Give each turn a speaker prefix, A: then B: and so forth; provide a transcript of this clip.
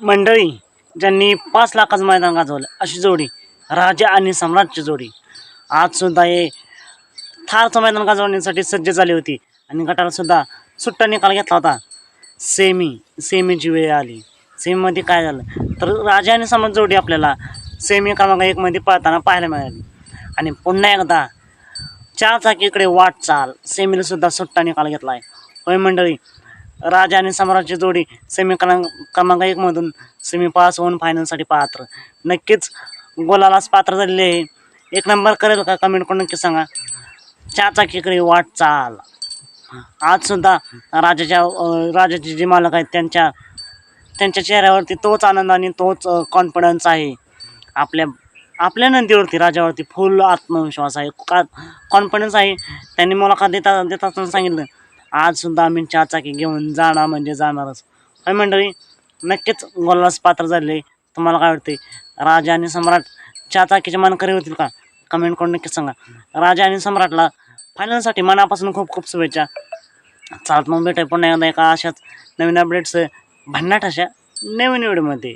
A: मंडळी ज्यांनी पाच लाखाचं मैदान गाजवलं अशी जोडी राजा आणि सम्राटची जोडी. आजसुद्धा हे थारचं मैदान गाजवण्यासाठी सज्ज झाली होती आणि गटाला सुद्धा सुट्टा निकाल घेतला होता. सेमी सेमीची वेळ आली. सेमीमध्ये काय झालं? तर राजा आणि सम्राट जोडी आपल्याला सेमी क्रमांक एकमध्ये पळताना पाहायला मिळाली. आणि पुन्हा एकदा चार चाकीकडे वाटचाल सेमीला सुद्धा सुट्टा निकाल घेतला आहे होय मंडळी राजा आणि सम्राटची जोडी सेमी क्रमांक क्रमांक एकमधून सेमी पास होऊन फायनलसाठी पात्र. नक्कीच गोलालाच पात्र झालेले आहे एक नंबर करेल का कमेंट करून नक्की सांगा. चार चाकीकडे वाटचाल आज सुद्धा राजाच्या राजाचे जे मालक आहेत त्यांच्या त्यांच्या चेहऱ्यावरती तोच आनंद आणि तोच कॉन्फिडन्स आहे. आपल्या आपल्या नंदीवरती राजावरती फुल आत्मविश्वास आहे. का कॉन्फिडन्स आहे. त्यांनी मुलाखत देता देत असताना सांगितलं. आज सुद्धा आम्ही चार चाकी घेऊन जाणार म्हणजे जाणारच. काय मंडळी नक्कीच गोलास पात्र झाले. तुम्हाला काय वाटते राजा आणि सम्राट चार चाकीचे मानकरी होतील का? कमेंट करून नक्कीच सांगा. राजा आणि सम्राटला फायनलसाठी मनापासून खूप खूप शुभेच्छा. चालत मग भेटाय पुन्हा एकदा एका अशाच नवीन अपडेट्स भन्नाट अशा नवीन व्हिडिओमध्ये